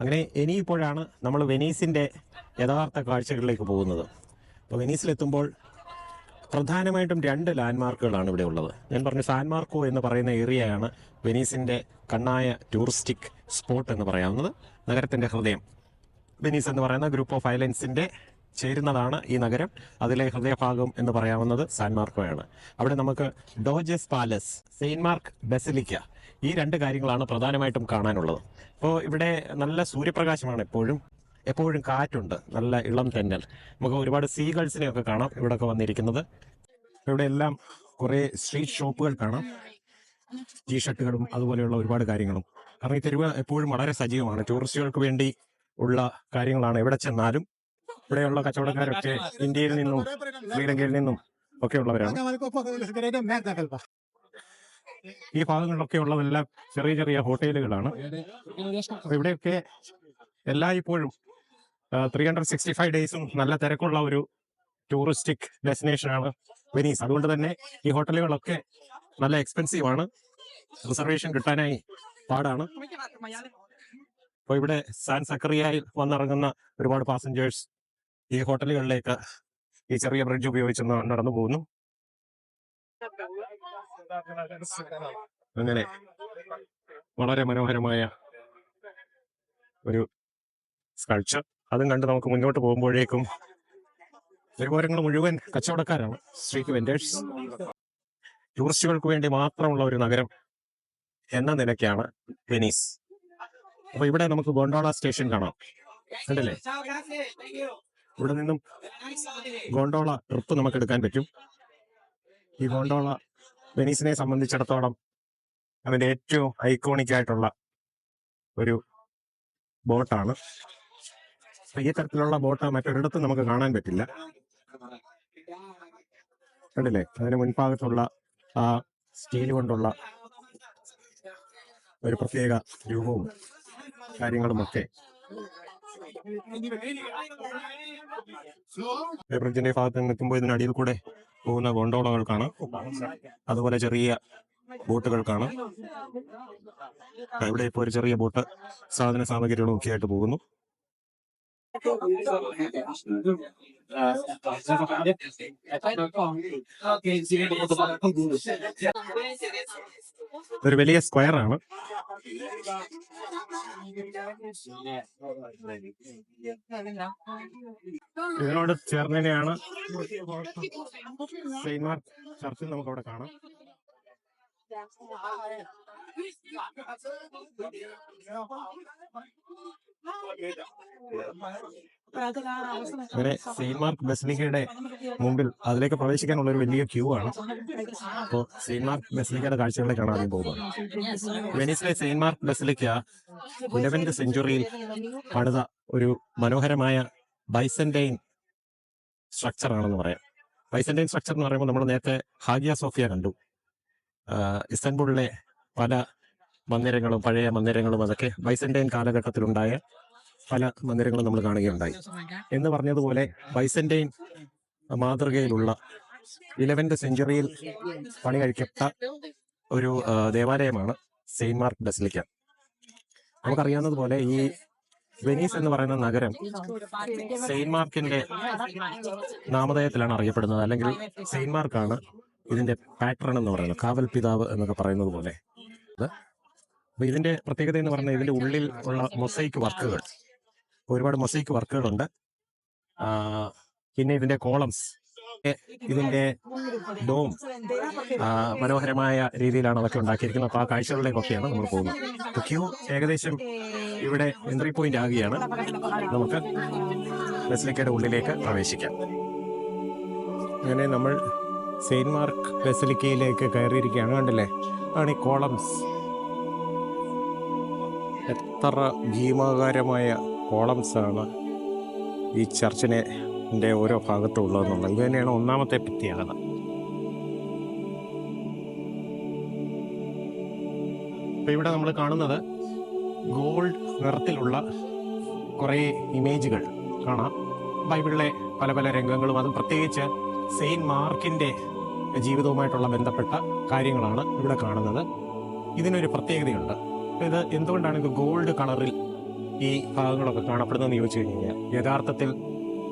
അങ്ങനെ ഇനി ഇപ്പോഴാണ് നമ്മൾ വെനീസിന്റെ യഥാർത്ഥ കാഴ്ചകളിലേക്ക് പോകുന്നത്. അപ്പോൾ വെനീസിലെത്തുമ്പോൾ പ്രധാനമായിട്ടും രണ്ട് ലാൻഡ്മാർക്കുകളാണ് ഇവിടെ ഉള്ളത്. ഞാൻ പറഞ്ഞു സാൻ മാർക്കോ എന്ന് പറയുന്ന ഏരിയയാണ് വെനീസിന്റെ കണ്ണായ ടൂറിസ്റ്റിക് സ്പോട്ട് എന്ന് പറയാവുന്നത്. നഗരത്തിന്റെ ഹൃദയം. വെനീസ് എന്ന് പറയുന്ന ഗ്രൂപ്പ് ഓഫ് ഐലൻഡ്സിന്റെ ചേരുന്നതാണ് ഈ നഗരം. അതിലെ ഹൃദയഭാഗം എന്ന് പറയാവുന്നത് സാൻ മാർക്കോയാണ് അവിടെ നമുക്ക് Doge's Palace Saint Mark basilica ഈ രണ്ട് കാര്യങ്ങളാണ് പ്രധാനമായിട്ടും കാണാനുള്ളത്. അപ്പോൾ ഇവിടെ നല്ല സൂര്യപ്രകാശമാണ് എപ്പോഴും. എപ്പോഴും കാറ്റുണ്ട്. നല്ല ഇളം തെന്നൽ. നമുക്ക് ഒരുപാട് സീഗൾസിനെ ഒക്കെ കാണാം. ഇവിടെയൊക്കെ വന്നിരിക്കുന്നത്. ഇവിടെ എല്ലാം കുറേ സ്ട്രീറ്റ് ഷോപ്പുകൾ കാണാം. ടീഷർട്ടുകളും അതുപോലെയുള്ള ഒരുപാട് കാര്യങ്ങളും. കാരണം ഈ തെരുവ് എപ്പോഴും വളരെ സജീവമാണ്. ടൂറിസ്റ്റുകൾക്ക് വേണ്ടി ഉള്ള കാര്യങ്ങളാണ് എവിടെ ചെന്നാലും. ഇവിടെയുള്ള കച്ചവടക്കാരൊക്കെ ഇന്ത്യയിൽ നിന്നും ശ്രീലങ്കയിൽ നിന്നും ഒക്കെ ഉള്ളവരാണ്. ഈ ഭാഗങ്ങളിലൊക്കെ ഉള്ളതെല്ലാം ചെറിയ ചെറിയ ഹോട്ടലുകളാണ്. ഇവിടെയൊക്കെ എല്ലായ്പ്പോഴും ത്രീ ഹൺഡ്രഡ് സിക്സ്റ്റി ഫൈവ് ഡേയ്സും നല്ല തിരക്കുള്ള ഒരു ടൂറിസ്റ്റിക് ഡെസ്റ്റിനേഷൻ ആണ് വെനീസ്. അതുകൊണ്ട് തന്നെ ഈ ഹോട്ടലുകളൊക്കെ നല്ല എക്സ്പെൻസീവ് ആണ്. റിസർവേഷൻ കിട്ടാനായി പാടാണ്. അപ്പോൾ ഇവിടെ സാൻ സക്രിയായി വന്നിറങ്ങുന്ന ഒരുപാട് പാസഞ്ചേഴ്സ് ഈ ഹോട്ടലുകളിലേക്ക് ഈ ചെറിയ ബ്രിഡ്ജ് ഉപയോഗിച്ച് നടന്നു പോകുന്നു. അങ്ങനെ. വളരെ മനോഹരമായ ഒരു സ്കൾച്ചർ അതും കണ്ട് നമുക്ക് മുന്നോട്ട് പോകുമ്പോഴേക്കും തിരുവോരങ്ങൾ മുഴുവൻ കച്ചവടക്കാരാണ്. സ്ട്രീറ്റ് വെൻഡേഴ്സ് ടൂറിസ്റ്റുകൾക്ക് വേണ്ടി മാത്രമുള്ള ഒരു നഗരം എന്ന നിലയ്ക്കാണ് വെനീസ്. അപ്പൊ ഇവിടെ നമുക്ക് ഗോണ്ടോള സ്റ്റേഷൻ കാണാം. കണ്ടില്ലേ? ഇവിടെ നിന്നും ഗോണ്ടോള ട്രിപ്പ് നമുക്ക് എടുക്കാൻ പറ്റും. ഈ ഗോണ്ടോള വെനീസിനെ സംബന്ധിച്ചിടത്തോളം അതിന്റെ ഏറ്റവും ഐക്കോണിക് ആയിട്ടുള്ള ഒരു ബോട്ടാണ്. ഈ തരത്തിലുള്ള ബോട്ട് മറ്റൊരിടത്തും നമുക്ക് കാണാൻ പറ്റില്ല. കണ്ടില്ലേ? അതിന് മുൻഭാഗത്തുള്ള ആ സ്റ്റീൽ കൊണ്ടുള്ള ഒരു പ്രത്യേക രൂപവും കാര്യങ്ങളുമൊക്കെ. ബ്രിഡ്ജിന്റെ ഭാഗത്ത് എത്തുമ്പോൾ ഇതിനടിയിൽ കൂടെ പോകുന്ന ഗോണ്ടോളകൾക്കാണ് കാണാം അതുപോലെ ചെറിയ ബോട്ടുകൾ കാണാം ഇവിടെ ഇപ്പോൾ ഒരു ചെറിയ ബോട്ട് സാധന സാമഗ്രികളും ഒക്കെ ആയിട്ട് പോകുന്നു. ഒരു വലിയ സ്ക്വയർ ആണ് ഇതിനോട് ചേർന്നതിനെയാണ് സെയിന്റ് ചർച്ചിൽ നമുക്ക് അവിടെ കാണാം. അങ്ങനെ സെയിന്റ് മാർക്ക് ബസലിക്കയുടെ മുമ്പിൽ അതിലേക്ക് പ്രവേശിക്കാനുള്ള ഒരു വലിയ ക്യൂ ആണ്. അപ്പോൾ സെയിന്റ് മാർക്ക് ബസലിക്കയുടെ കാഴ്ചകളിലേക്കാണ് ആദ്യം പോകുന്നത്. വെനീസിലെ സെയിന്റ് മാർക്ക് ബസലിക്ക ഇലവൻത് സെഞ്ചുറിയിൽ പണിത ഒരു മനോഹരമായ ബൈസന്റൈൻ സ്ട്രക്ചർ ആണെന്ന് പറയാം. ബൈസന്റൈൻ സ്ട്രക്ചർ എന്ന് പറയുമ്പോൾ നമ്മൾ നേരത്തെ ഹാഗിയ സോഫിയ കണ്ടു. ഇസ്താൻബുളിലെ പല മന്ദിരങ്ങളും പഴയ മന്ദിരങ്ങളും അതൊക്കെ ബൈസന്റൈൻ കാലഘട്ടത്തിലുണ്ടായ പല മന്ദിരങ്ങളും നമ്മൾ കാണുകയുണ്ടായി. എന്ന് പറഞ്ഞതുപോലെ ബൈസന്റൈൻ മാതൃകയിലുള്ള ഇലവൻത് സെഞ്ചുറിയിൽ പണി കഴിക്കപ്പെട്ട ഒരു ദേവാലയമാണ് സെയിന്റ് മാർക്ക് ബസിലിക്ക. നമുക്കറിയാവുന്നതുപോലെ ഈ വെനീസ് എന്ന് പറയുന്ന നഗരം സെയിന്റ് മാർക്കിന്റെ നാമധേയത്തിലാണ് അറിയപ്പെടുന്നത്. അല്ലെങ്കിൽ സെയിന്റ് മാർക്കാണ് ഇതിന്റെ പാറ്റേൺ എന്ന് പറയുന്നത്. കാവൽ പിതാവ് എന്നൊക്കെ പറയുന്നത് പോലെ ഇത്. അപ്പൊ ഇതിന്റെ പ്രത്യേകത എന്ന് പറഞ്ഞാൽ ഇതിന്റെ ഉള്ളിൽ ഉള്ള മൊസൈക്ക് വർക്കുകൾ ഒരുപാട് മൊസൈക്ക് വർക്കുകളുണ്ട് പിന്നെ ഇതിന്റെ കോളംസ് ഇതിന്റെ ഡോം മനോഹരമായ രീതിയിലാണ് അതൊക്കെ ഉണ്ടാക്കിയിരിക്കുന്നത്. അപ്പൊ ആ കാഴ്ചകളിലേക്കൊക്കെയാണ് നമ്മൾ പോകുന്നത്. ക്യൂ ഏകദേശം ഇവിടെ എൻട്രി പോയിന്റ് ആകുകയാണ്. നമുക്ക് ബസിലിക്കയുടെ ഉള്ളിലേക്ക് പ്രവേശിക്കാം. അങ്ങനെ നമ്മൾ സെയിന്റ് മാർക്ക് ബെസലിക്കയിലേക്ക് കയറിയിരിക്കുകയാണ്. കണ്ടില്ലേ? ആണ് ഈ കോളംസ്. എത്ര ഭീമാകാരമായ കോളംസാണ് ഈ ചർച്ചിനെ ഓരോ ഭാഗത്തും ഉള്ളതെന്നുള്ളത് ഇത് തന്നെയാണ് ഒന്നാമത്തെ പ്രത്യേകത അപ്പം ഇവിടെ നമ്മൾ കാണുന്നത് ഗോൾഡ് നിറത്തിലുള്ള കുറേ ഇമേജുകൾ. കാണാം. ബൈബിളിലെ പല പല രംഗങ്ങളും അതും പ്രത്യേകിച്ച് സെയിന്റ് മാർക്കിന്റെ ജീവിതവുമായിട്ടുള്ള ബന്ധപ്പെട്ട കാര്യങ്ങളാണ് ഇവിടെ കാണുന്നത്. ഇതിനൊരു പ്രത്യേകതയുണ്ട്. ഇത് എന്തുകൊണ്ടാണ് ഇത് ഗോൾഡ് കളറിൽ ഈ ഭാഗങ്ങളൊക്കെ കാണപ്പെടുന്നതെന്ന് ചോദിച്ചു കഴിഞ്ഞാൽ യഥാർത്ഥത്തിൽ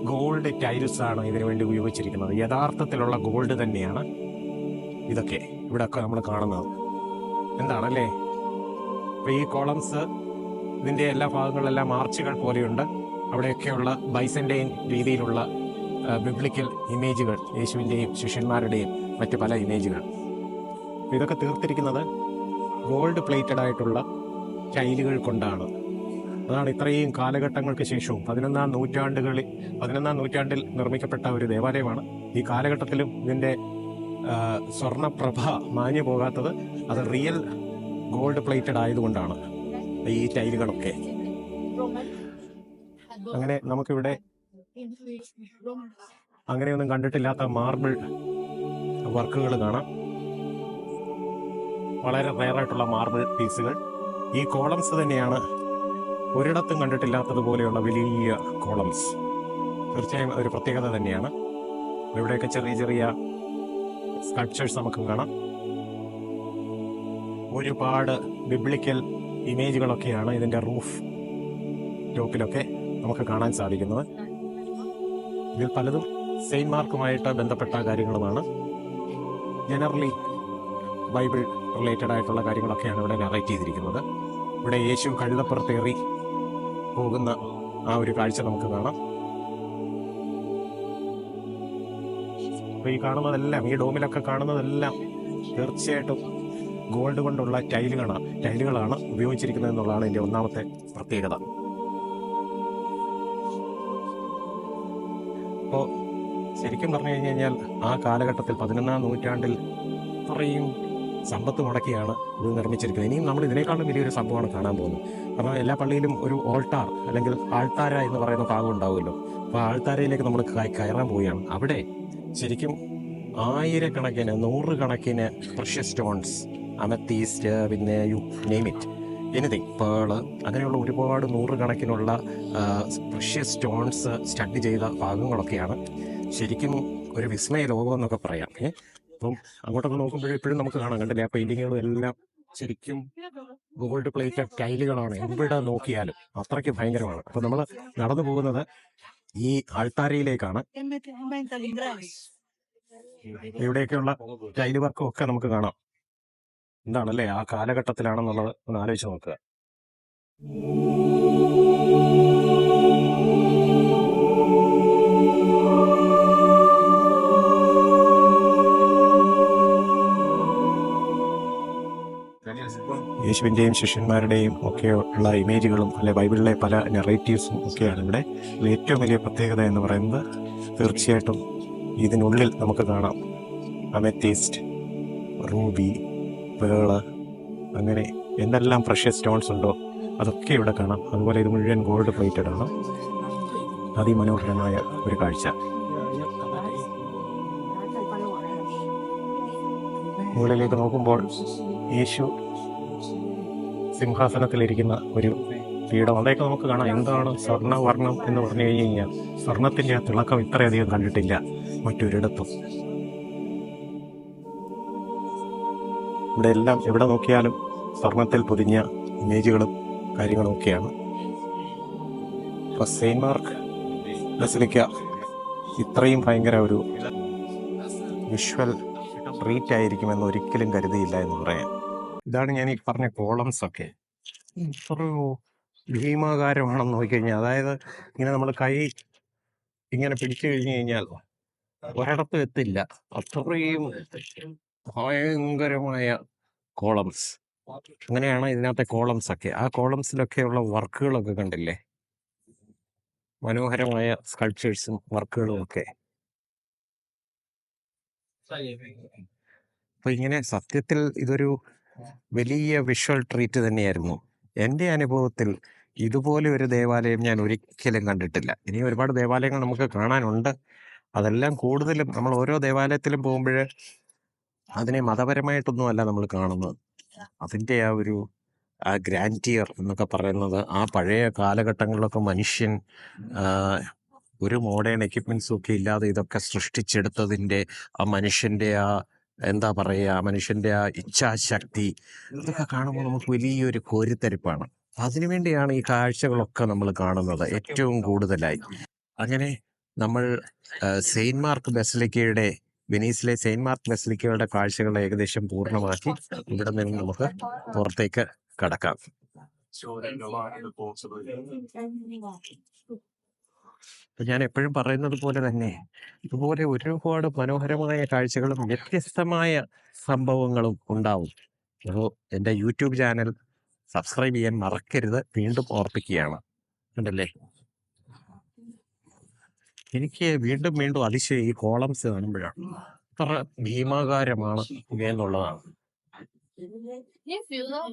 ഗോൾഡ് ടൈൽസ് ആണ് ഇതിനു വേണ്ടി ഉപയോഗിച്ചിരിക്കുന്നത്. യഥാർത്ഥത്തിലുള്ള ഗോൾഡ് തന്നെയാണ് ഇതൊക്കെ ഇവിടെയൊക്കെ നമ്മൾ കാണുന്നത്. എന്താണല്ലേ? അപ്പൊ ഈ കോളംസ് ഇതിന്റെ എല്ലാ ഭാഗങ്ങളിലെല്ലാം മാർച്ചുകൾ പോലെയുണ്ട്. അവിടെയൊക്കെയുള്ള ബൈസന്റെയും രീതിയിലുള്ള ബിബ്ലിക്കൽ ഇമേജുകൾ യേശുവിന്റെയും ശിഷ്യന്മാരുടെയും മറ്റ് പല ഇമേജുകൾ ഇതൊക്കെ തീർത്തിരിക്കുന്നത് ഗോൾഡ് പ്ലേറ്റഡ് ആയിട്ടുള്ള ടൈലുകൾ കൊണ്ടാണ്. അതാണ് ഇത്രയും കാലഘട്ടങ്ങൾക്ക് ശേഷവും പതിനൊന്നാം നൂറ്റാണ്ടുകളിൽ പതിനൊന്നാം നൂറ്റാണ്ടിൽ നിർമ്മിക്കപ്പെട്ട ഒരു ദേവാലയമാണ്. ഈ കാലഘട്ടത്തിലും ഇതിന്റെ സ്വർണപ്രഭ മാഞ്ഞു പോകാത്തത് അത് റിയൽ ഗോൾഡ് പ്ലേറ്റഡ് ആയതുകൊണ്ടാണ് ഈ ടൈലുകളൊക്കെ. അങ്ങനെ നമുക്കിവിടെ അങ്ങനെയൊന്നും കണ്ടിട്ടില്ലാത്ത മാർബിൾ വർക്കുകൾ കാണാം. വളരെ റയറായിട്ടുള്ള മാർബിൾ പീസുകൾ ഈ കോളംസ് തന്നെയാണ് ഒരിടത്തും കണ്ടിട്ടില്ലാത്തതുപോലെയുള്ള വലിയ കോളംസ് തീർച്ചയായും ഒരു പ്രത്യേകത തന്നെയാണ്. ഇവിടെയൊക്കെ ചെറിയ ചെറിയ സ്കൾപ്ചേഴ്സ് നമുക്ക് കാണാം. ഒരുപാട് ബിബ്ലിക്കൽ ഇമേജുകളൊക്കെയാണ് ഇതിന്റെ റൂഫ് ടോപ്പിലൊക്കെ നമുക്ക് കാണാൻ സാധിക്കുന്നത്. ഇതിൽ പലതും സെയിൻ മാർക്കുമായിട്ട് ബന്ധപ്പെട്ട കാര്യങ്ങളുമാണ്. ജനറലി ബൈബിൾ റിലേറ്റഡ് ആയിട്ടുള്ള കാര്യങ്ങളൊക്കെയാണ് ഇവിടെ നറേറ്റ് ചെയ്തിരിക്കുന്നത്. ഇവിടെ യേശു കഴുതപ്പുറത്തേറി പോകുന്ന ആ ഒരു കാഴ്ച നമുക്ക് കാണാം. അപ്പോൾ ഈ കാണുന്നതെല്ലാം ഈ ഡോമിലൊക്കെ കാണുന്നതെല്ലാം തീർച്ചയായിട്ടും ഗോൾഡ് കൊണ്ടുള്ള ടൈലുകളാണ് ടൈലുകളാണ് ഉപയോഗിച്ചിരിക്കുന്നത് എന്നുള്ളതാണ് എന്റെ ഒന്നാമത്തെ പ്രത്യേകത. അപ്പോൾ ശരിക്കും പറഞ്ഞു കഴിഞ്ഞു കഴിഞ്ഞാൽ ആ കാലഘട്ടത്തിൽ പതിനൊന്നാം നൂറ്റാണ്ടിൽ അത്രയും സമ്പത്ത് മുടക്കിയാണ് ഇത് നിർമ്മിച്ചിരിക്കുന്നത്. ഇനിയും നമ്മൾ ഇതിനേക്കാളും വലിയൊരു സംഭവമാണ് കാണാൻ പോകുന്നത്. അപ്പോൾ എല്ലാ പള്ളിയിലും ഒരു ഓൾട്ടാർ അല്ലെങ്കിൽ ആൾത്താര എന്ന് പറയുന്ന ഭാഗം ഉണ്ടാവുമല്ലോ. അപ്പോൾ ആൾത്താരയിലേക്ക് നമ്മൾ കയറാൻ പോവുകയാണ്. അവിടെ ശരിക്കും ആയിരക്കണക്കിന് നൂറുകണക്കിന് പ്രഷ്യസ് സ്റ്റോൺസ് അമത്തീസ്റ്റ് പിന്നെ യു നെയ്മിറ്റ് എനിത്തിങ് പേൾ അങ്ങനെയുള്ള ഒരുപാട് നൂറുകണക്കിനുള്ള പ്രഷ്യസ് സ്റ്റോൺസ് സ്റ്റഡി ചെയ്ത ഭാഗങ്ങളൊക്കെയാണ്. ശരിക്കും ഒരു വിസ്മയ ലോകം എന്നൊക്കെ പറയാം. ഏ? അപ്പം അങ്ങോട്ടൊക്കെ നോക്കുമ്പോഴും ഇപ്പോഴും നമുക്ക് കാണാം. കണ്ടില്ലേ ആ പെയിന്റിങ്ങുകളും എല്ലാം ശരിക്കും ഗോൾഡ് പ്ലേറ്റ് ടൈലുകളാണ് എവിടെ നോക്കിയാലും അത്രയ്ക്ക് ഭയങ്കരമാണ്. അപ്പൊ നമ്മൾ നടന്നു പോകുന്നത് ഈ ആൾത്താരയിലേക്കാണ്. ഇവിടെയൊക്കെയുള്ള ടൈൽ വർക്കും ഒക്കെ നമുക്ക് കാണാം. എന്താണല്ലേ ആ കാലഘട്ടത്തിലാണെന്നുള്ളത് ഒന്ന് ആലോചിച്ച് നോക്കുക. യേശുവിന്റെയും ശിഷ്യന്മാരുടെയും ഒക്കെ ഉള്ള ഇമേജുകളും അല്ലെ ബൈബിളിലെ പല നെറേറ്റീവ്സും ഒക്കെയാണ് ഇവിടെ. ഏറ്റവും വലിയ പ്രത്യേകത എന്ന് പറയുന്നത് തീർച്ചയായിട്ടും ഇതിനുള്ളിൽ നമുക്ക് കാണാം. അമെത്തീസ്റ്റ് റൂബി. പേൾ അങ്ങനെ എന്തെല്ലാം ഫ്രഷ് സ്റ്റോൺസ് ഉണ്ടോ അതൊക്കെ ഇവിടെ കാണാം. അതുപോലെ ഇത് മുഴുവൻ ഗോൾഡ് പ്ലേറ്റഡ് ആണ്. അതിമനോഹരമായ ഒരു കാഴ്ച. മുകളിലേക്ക് നോക്കുമ്പോൾ യേശു സിംഹാസനത്തിലിരിക്കുന്ന ഒരു പീഠം. അതൊക്കെ നമുക്ക് കാണാം എന്താണ് സ്വർണവർണം എന്ന് പറഞ്ഞു കഴിഞ്ഞു കഴിഞ്ഞാൽ സ്വർണത്തിന്റെ തിളക്കം ഇത്രയധികം കണ്ടിട്ടില്ല. മറ്റൊരിടത്തും. ഇവിടെ എല്ലാം എവിടെ നോക്കിയാലും സ്വർണത്തിൽ പൊതിഞ്ഞ ഇമേജുകളും കാര്യങ്ങളും ഒക്കെയാണ്. സെയിന്റ് മാർക്ക് ബസിലിക്ക ഇത്രയും ഭയങ്കര ഒരു വിഷ്വൽ ട്രീറ്റ് ആയിരിക്കും എന്ന് ഒരിക്കലും കരുതിയില്ല എന്ന് പറയാം. ഇതാണ് ഞാൻ ഈ പറഞ്ഞ കോളംസ് ഒക്കെ. ഇത്രയോ ഭീമാകാരമാണെന്ന് നോക്കിക്കഴിഞ്ഞാൽ അതായത് ഇങ്ങനെ നമ്മൾ കൈ ഇങ്ങനെ പിടിച്ചു കഴിഞ്ഞു കഴിഞ്ഞാൽ ഒരിടത്തും എത്തില്ല. അത്രയും ഭയങ്കരമായ കോളംസ് അങ്ങനെയാണ് ഇതിനകത്തെ കോളംസ് ഒക്കെ. ആ കോളംസിലൊക്കെയുള്ള വർക്കുകളൊക്കെ കണ്ടില്ലേ? മനോഹരമായ സ്കൾപ്ചേഴ്സും വർക്കുകളും ഒക്കെ. അപ്പൊ ഇങ്ങനെ സത്യത്തിൽ ഇതൊരു വലിയ വിഷ്വൽ ട്രീറ്റ് തന്നെയായിരുന്നു. എന്റെ അനുഭവത്തിൽ ഇതുപോലെ ഒരു ദേവാലയം ഞാൻ ഒരിക്കലും കണ്ടിട്ടില്ല. ഇനി ഒരുപാട് ദേവാലയങ്ങൾ നമുക്ക് കാണാനുണ്ട്. അതെല്ലാം കൂടുതലും നമ്മൾ ഓരോ ദേവാലയത്തിലും പോകുമ്പോൾ അതിനെ മതപരമായിട്ടൊന്നും അല്ല നമ്മൾ കാണുന്നത്. അതിന്റെ ആ ഒരു ആ ഗ്രാന്റിയർ എന്നൊക്കെ പറയുന്നത് ആ പഴയ കാലഘട്ടങ്ങളിലൊക്കെ മനുഷ്യൻ ഒരു മോഡേൺ എക്യുപ്മെൻസും ഒക്കെ ഇല്ലാതെ ഇതൊക്കെ സൃഷ്ടിച്ചെടുത്തതിന്റെ ആ മനുഷ്യന്റെ ആ എന്താ പറയുക മനുഷ്യന്റെ ആ ഇച്ഛാശക്തി ഇതൊക്കെ കാണുമ്പോൾ നമുക്ക് വലിയൊരു കോരിത്തരിപ്പാണ്. അതിനുവേണ്ടിയാണ് ഈ കാഴ്ചകളൊക്കെ നമ്മൾ കാണുന്നത് ഏറ്റവും കൂടുതലായി. അങ്ങനെ നമ്മൾ സെയിന്റ് മാർക്ക് ബസലിക്കയുടെ വെനീസിലെ സെയിന്റ് മാർക്ക് ബസലിക്കയുടെ കാഴ്ചകൾ ഏകദേശം പൂർണമാക്കി. ഇവിടെ നിന്ന് നമുക്ക് പുറത്തേക്ക് കടക്കാം. ഞാൻ എപ്പോഴും പറയുന്നത് പോലെ തന്നെ ഇതുപോലെ ഒരുപാട് മനോഹരമായ കാഴ്ചകളും വ്യത്യസ്തമായ സംഭവങ്ങളും ഉണ്ടാവും. അപ്പോൾ എന്റെ യൂട്യൂബ് ചാനൽ സബ്സ്ക്രൈബ് ചെയ്യാൻ മറക്കരുത്. വീണ്ടും ഓർപ്പിക്കുകയാണ്. ഉണ്ടല്ലേ എനിക്ക് വീണ്ടും വീണ്ടും അതിശയം ഈ കോളംസ് കാണുമ്പോഴാണ് ഇത്ര ഭീമാകാരമാണ് ഇവയെന്നുള്ളതാണ് You feel that?